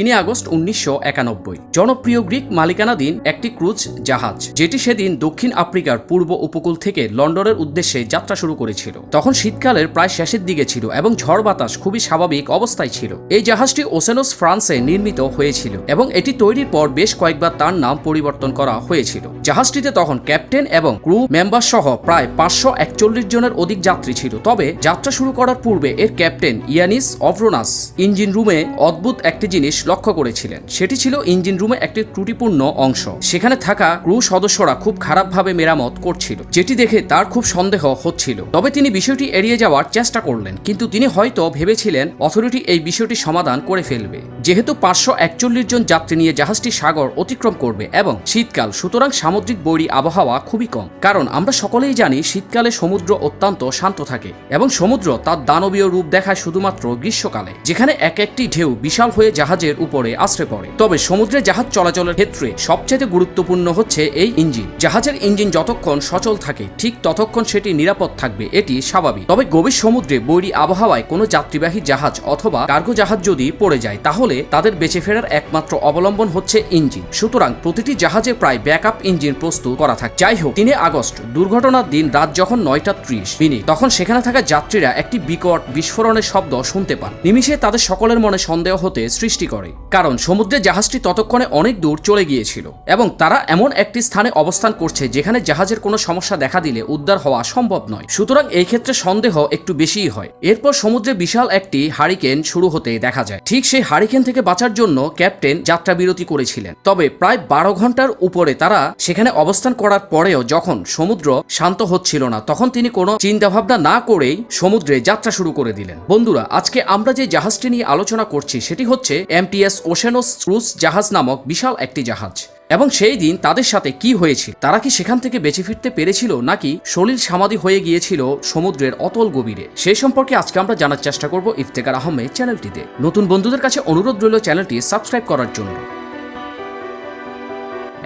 তিন আগস্ট উনিশশো একানব্বই। জনপ্রিয় গ্রিক মালিকানাধীন একটি ক্রুজ জাহাজ, যেটি সেদিন দক্ষিণ আফ্রিকার পূর্ব উপকূল থেকে লন্ডনের উদ্দেশ্যে যাত্রা শুরু করেছিল। তখন শীতকালের প্রায় শেষের দিকে ছিল এবং ঝড় বাতাস খুবই স্বাভাবিক অবস্থায় ছিল। এই জাহাজটি ওসেনোস ফ্রান্সে নির্মিত হয়েছিল এবং এটি তৈরির পর বেশ কয়েকবার তার নাম পরিবর্তন করা হয়েছিল। জাহাজটিতে তখন ক্যাপ্টেন এবং ক্রু মেম্বার সহ প্রায় পাঁচশো একচল্লিশ জনের অধিক যাত্রী ছিল। তবে যাত্রা শুরু করার পূর্বে এর ক্যাপ্টেন ইয়ানিস অভ্রোনাস ইঞ্জিন রুমে অদ্ভুত একটি জিনিস লক্ষ্য করেছিলেন। সেটি ছিল ইঞ্জিন রুমে একটি ত্রুটিপূর্ণ অংশ। সেখানে থাকা ক্রু সদস্যরা খুব খারাপভাবে মেরামত করছিল, যেটি দেখে তার খুব সন্দেহ হচ্ছিল। তবে তিনি বিষয়টি এড়িয়ে যাওয়ার চেষ্টা করলেন, কিন্তু তিনি হয়তো ভেবেছিলেন অথরিটি এই বিষয়টি সমাধান করে ফেলবে। যেহেতু পাঁচশো একচল্লিশ জন যাত্রী নিয়ে জাহাজটি সাগর অতিক্রম করবে এবং শীতকাল, সুতরাং সামুদ্রিক বৈরী আবহাওয়া খুবই কম। কারণ আমরা সকলেই জানি শীতকালে সমুদ্র অত্যন্ত শান্ত থাকে এবং সমুদ্র তার দানবীয় রূপ দেখায় শুধুমাত্র গ্রীষ্মকালে, যেখানে এক একটি ঢেউ বিশাল হয়ে জাহাজের উপরে আশ্রে পড়ে। তবে সমুদ্রে জাহাজ চলাচলের ক্ষেত্রে সবচেয়ে গুরুত্বপূর্ণ হচ্ছে এই ইঞ্জিন। জাহাজের ইঞ্জিন যতক্ষণ সচল থাকে, ঠিক ততক্ষণ সেটি নিরাপদ থাকবে, এটি স্বাভাবিক। তবে গভীর সমুদ্রে বৈরী আবহাওয়ায় কোনো যাত্রীবাহী জাহাজ অথবা কার্গো জাহাজ যদি পড়ে যায়, তাহলে তাদের বেঁচে ফেরার একমাত্র অবলম্বন হচ্ছে ইঞ্জিন। সুতরাং প্রতিটি জাহাজে প্রায় ব্যাকআপ ইঞ্জিন প্রস্তুত করা থাকে। যাই হোক তিনে আগস্ট, দুর্ঘটনার দিন রাত যখন নয়টা ত্রিশ মিনিট, তখন সেখানে থাকা যাত্রীরা একটি বিকট বিস্ফোরণের শব্দ শুনতে পান। নিমিষে তাদের সকলের মনে সন্দেহ হতে সৃষ্টি করে। কারণ সমুদ্রে জাহাজটি ততক্ষণে অনেক দূর চলে গিয়েছিল এবং তারা এমন একটি স্থানে অবস্থান করছে যেখানে জাহাজের কোনো সমস্যা দেখা দিলে উদ্ধার হওয়া সম্ভব নয়। সুতরাং এই ক্ষেত্রে সন্দেহ একটু বেশিই হয়। এরপর সমুদ্রে বিশাল একটি হারিকেন শুরু হতে দেখা যায়। ঠিক সেই হারিকেন থেকে বাঁচার জন্য ক্যাপ্টেন যাত্রা বিরতি করেছিলেন। তবে প্রায় বারো ঘণ্টার উপরে তারা সেখানে অবস্থান করার পরেও যখন সমুদ্র শান্ত হচ্ছিল না, তখন তিনি কোনো চিন্তাভাবনা না করেই সমুদ্রে যাত্রা শুরু করে দিলেন। বন্ধুরা, আজকে আমরা যে জাহাজটি নিয়ে আলোচনা করছি, সেটি হচ্ছে এমটিএস ওশেনোস ক্রুজ জাহাজ নামক বিশাল একটি জাহাজ। এবং সেই দিন তাদের সাথে কি হয়েছিল? তারা কি সেখান থেকে বেঁচে ফিরতে পেরেছিল নাকি সলিল সমাধি হয়ে গিয়েছিল সমুদ্রের অতল গভীরে? সেই সম্পর্কে আজকে আমরা জানার চেষ্টা করব ইফতেকার আহমেদ চ্যানেলটিতে। নতুন বন্ধুদের কাছে অনুরোধ রইল চ্যানেলটি সাবস্ক্রাইব করার জন্য।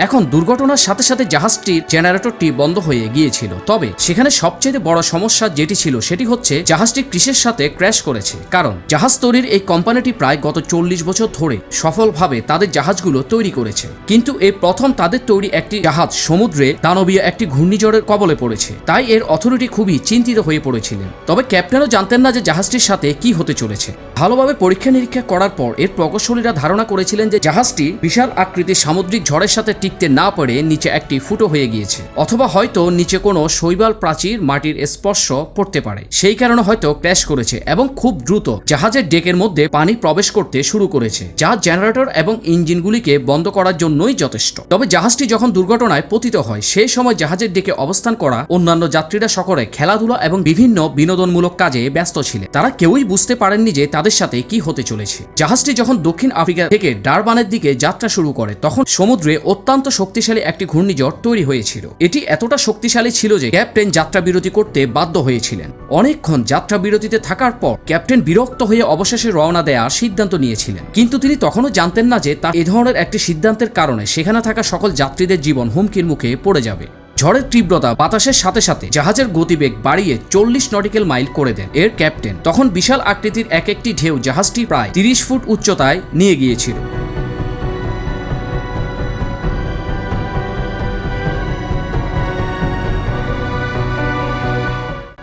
এখন দুর্ঘটনার সাথে সাথে জাহাজটির জেনারেটরটি বন্ধ হয়ে গিয়েছিল। তবে সেখানে সবচেয়ে বড় সমস্যা যেটি ছিল সেটি হচ্ছে জাহাজটি ক্রিসের সাথে ক্র্যাশ করেছে। কারণ জাহাজ তৈরির এই কোম্পানিটি প্রায় গত চল্লিশ বছর ধরে সফলভাবে তাদের জাহাজগুলো তৈরি করেছে। কিন্তু এই প্রথম তাদের তৈরি একটি জাহাজ সমুদ্রে দানবীয় একটি ঘূর্ণিঝড়ের কবলে পড়েছে। তাই এর অথরিটি খুবই চিন্তিত হয়ে পড়েছিলেন। তবে ক্যাপ্টেনও জানতেন না যে জাহাজটির সাথে কি হতে চলেছে। ভালোভাবে পরীক্ষা নিরীক্ষা করার পর এর প্রকৌশলীরা ধারণা করেছিলেন যে জাহাজটি বিশাল আকৃতির সামুদ্রিক ঝড়ের সাথে টিকতে না পারে নিচে একটি ফুটো হয়ে গিয়েছে। অথবা হয়তো নিচে কোনো শৈবাল প্রাচীর মাটির স্পর্শ পড়তে পারে। সেই কারণে হয়তো ক্র্যাশ করেছে এবং খুব দ্রুত জাহাজের ডেকের মধ্যে পানি প্রবেশ করতে শুরু করেছে, যা জেনারেটর এবং ইঞ্জিনগুলিকে বন্ধ করার জন্যই যথেষ্ট। তবে জাহাজটি যখন দুর্ঘটনায় পতিত হয়, সেই সময় জাহাজের ডেকে অবস্থান করা অন্যান্য যাত্রীরা সকলে খেলাধুলা এবং বিভিন্ন বিনোদনমূলক কাজে ব্যস্ত ছিলেন। তারা কেউই বুঝতে পারেননি যে তাদের সাথে কি হতে চলেছে। জাহাজটি যখন দক্ষিণ আফ্রিকা থেকে ডারবানের দিকে যাত্রা শুরু করে, তখন সমুদ্রে অত্যন্ত শক্তিশালী একটি ঘূর্ণিঝড় তৈরি হয়েছিল। এটি এতটা শক্তিশালী ছিল যে ক্যাপ্টেন যাত্রা বিরতি করতে বাধ্য হয়েছিলেন। অনেকক্ষণ যাত্রা বিরতিতে থাকার পর ক্যাপ্টেন বিরক্ত হয়ে অবশেষে রওনা দেওয়ার সিদ্ধান্ত নিয়েছিলেন। কিন্তু তিনি তখনও জানতেন না যে তার এ ধরনের একটি সিদ্ধান্তের কারণে সেখানে থাকা সকল যাত্রীদের জীবন হুমকির মুখে পড়ে যাবে। ঝড়ের তীব্রতা বাতাসের সাথে সাথে জাহাজের গতিবেগ বাড়িয়ে চল্লিশ নটিক্যাল মাইল করে দেন এর ক্যাপ্টেন। তখন বিশাল আকৃতির এক একটি ঢেউ জাহাজটি প্রায় তিরিশ ফুট উচ্চতায় নিয়ে গিয়েছিল।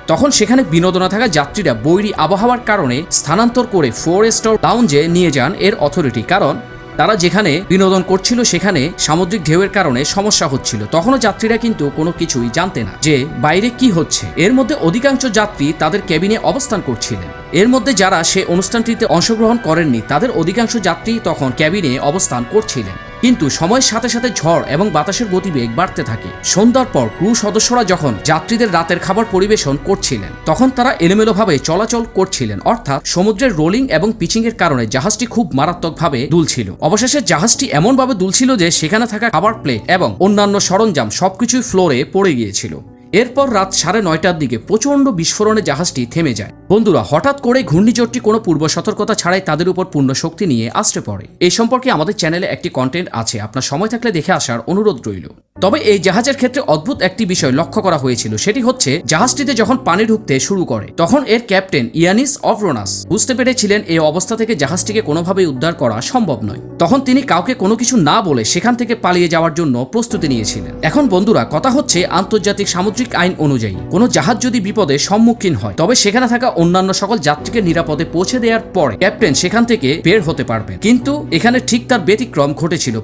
তখন সেখানে বিনোদনা থাকা যাত্রীরা বৈরী আবহাওয়ার কারণে স্থানান্তর করে ফোরেস্টর লাউঞ্জে নিয়ে যান এর অথরিটি কারণ তারা যেখানে বিনোদন করছিল সেখানে সামুদ্রিক ঢেউয়ের কারণে সমস্যা হচ্ছিল। তখনও যাত্রীরা কিন্তু কোনো কিছুই জানতে না যে বাইরে কি হচ্ছে। এর মধ্যে অধিকাংশ যাত্রী তাদের কেবিনে অবস্থান করছিলেন। এর মধ্যে যারা সে অনুষ্ঠানটিতে অংশগ্রহণ করেননি, তাদের অধিকাংশ যাত্রী তখন ক্যাবিনে অবস্থান করছিলেন। কিন্তু সময়ের সাথে সাথে ঝড় এবং বাতাসের গতিবেগ বাড়তে থাকে। সন্ধ্যার পর ক্রু সদস্যরা যখন যাত্রীদের রাতের খাবার পরিবেশন করছিলেন, তখন তারা এলোমেলোভাবে চলাচল করছিলেন, অর্থাৎ সমুদ্রের রোলিং এবং পিচিং এর কারণে জাহাজটি খুব মারাত্মকভাবে দুলছিল। অবশেষে জাহাজটি এমনভাবে দুলছিল যে সেখানে থাকা খাবার প্লেট এবং অন্যান্য সরঞ্জাম সবকিছুই ফ্লোরে পড়ে গিয়েছিল। এরপর রাত সাড়ে নয়টার দিকে প্রচণ্ড বিস্ফোরণে জাহাজটি থেমে যায়। বন্ধুরা, হঠাৎ করে ঘূর্ণিঝড়টি কোনো পূর্ব সতর্কতা ছাড়াই তাদের উপর পূর্ণ শক্তি নিয়ে আসতে পড়ে। এই সম্পর্কে আমাদের চ্যানেলে একটি কন্টেন্ট আছে, আপনার সময় থাকলে দেখে আসার অনুরোধ রইল। তবে এই জাহাজের ক্ষেত্রে অদ্ভুত একটি বিষয় লক্ষ্য করা হয়েছিল, সেটি হচ্ছে জাহাজটিতে যখন পানি ঢুকতে শুরু করে, তখন এর ক্যাপ্টেন ইয়ানিস অফরোনাস বুঝতে পেরেছিলেন এই অবস্থা থেকে জাহাজটিকে কোনোভাবেই উদ্ধার করা সম্ভব নয়। তখন তিনি কাউকে কোনো কিছু না বলে সেখান থেকে পালিয়ে যাওয়ার জন্য প্রস্তুতি নিয়েছিলেন। এখন বন্ধুরা, কথা হচ্ছে আন্তর্জাতিক সামুদ্রিক আইন অনুযায়ী। কোনো জাহাজ যদি বিপদে সম্মুখীন হয়, তবে সেখানে থাকা অন্যান্য সকল যাত্রীকে নিরাপদে পৌঁছে দেওয়ার পরে ক্যাপ্টেন সেখান থেকে বের হতে পারবে কিন্তু এখানে ঠিক তার ব্যতিক্রম ঘটেছিল।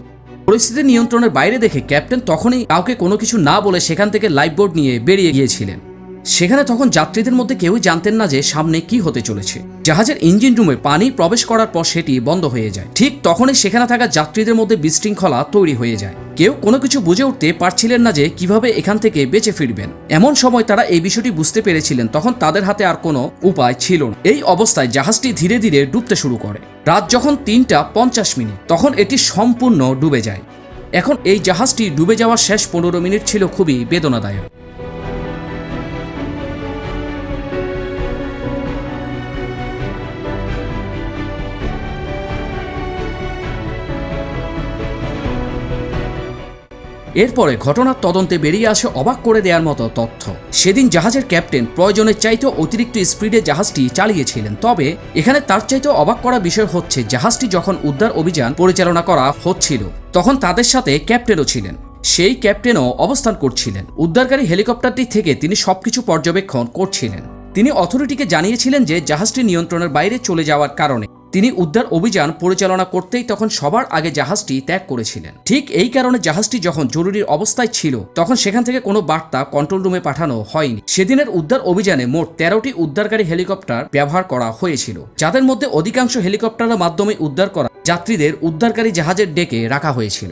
পরিস্থিতি নিয়ন্ত্রণের বাইরে দেখে ক্যাপ্টেন তখনই কাউকে কোনো কিছু না বলে সেখান থেকে লাইফবোর্ড নিয়ে বেরিয়ে গিয়েছিলেন। সেখানে তখন যাত্রীদের মধ্যে কেউই জানতেন না যে সামনে কি হতে চলেছে। জাহাজের ইঞ্জিন রুমে পানি প্রবেশ করার পর সেটি বন্ধ হয়ে যায়। ঠিক তখনই সেখানে থাকা যাত্রীদের মধ্যে বিশৃঙ্খলা তৈরি হয়ে যায়। কেউ কোনো কিছু বুঝে উঠতে পারছিলেন না যে কীভাবে এখান থেকে বেঁচে ফিরবেন। এমন সময় তারা এই বিষয়টি বুঝতে পেরেছিলেন, তখন তাদের হাতে আর কোনো উপায় ছিল না। এই অবস্থায় জাহাজটি ধীরে ধীরে ডুবতে শুরু করে। রাত যখন তিনটা পঞ্চাশ মিনিট, তখন এটি সম্পূর্ণ ডুবে যায়। এখন এই জাহাজটি ডুবে যাওয়ার শেষ পনেরো মিনিট ছিল খুবই বেদনাদায়ক। এরপরে ঘটনার তদন্তে বেরিয়ে আসে অবাক করে দেওয়ার মতো তথ্য। সেদিন জাহাজের ক্যাপ্টেন প্রয়োজনের চাইতেও অতিরিক্ত স্পিডে জাহাজটি চালিয়েছিলেন। তবে এখানে তার চাইতে অবাক করা বিষয় হচ্ছে, জাহাজটি যখন উদ্ধার অভিযান পরিচালনা করা হচ্ছিল, তখন তাদের সাথে ক্যাপ্টেনও ছিলেন। সেই ক্যাপ্টেনও অবস্থান করছিলেন। উদ্ধারকারী হেলিকপ্টারটি থেকে তিনি সবকিছু পর্যবেক্ষণ করছিলেন। তিনি অথরিটিকে জানিয়েছিলেন যে জাহাজটি নিয়ন্ত্রণের বাইরে চলে যাওয়ার কারণে। তিনি উদ্ধার অভিযান পরিচালনা করতেই তখন সবার আগে জাহাজটি ত্যাগ করেছিলেন। ঠিক এই কারণে জাহাজটি যখন জরুরি অবস্থায় ছিল, তখন সেখান থেকে কোনো বার্তা কন্ট্রোল রুমে পাঠানো হয়নি। সেদিনের উদ্ধার অভিযানে মোট তেরোটি উদ্ধারকারী হেলিকপ্টার ব্যবহার করা হয়েছিল। যাদের মধ্যে অধিকাংশ হেলিকপ্টারের মাধ্যমে উদ্ধার করা যাত্রীদের উদ্ধারকারী জাহাজের ডেকে রাখা হয়েছিল।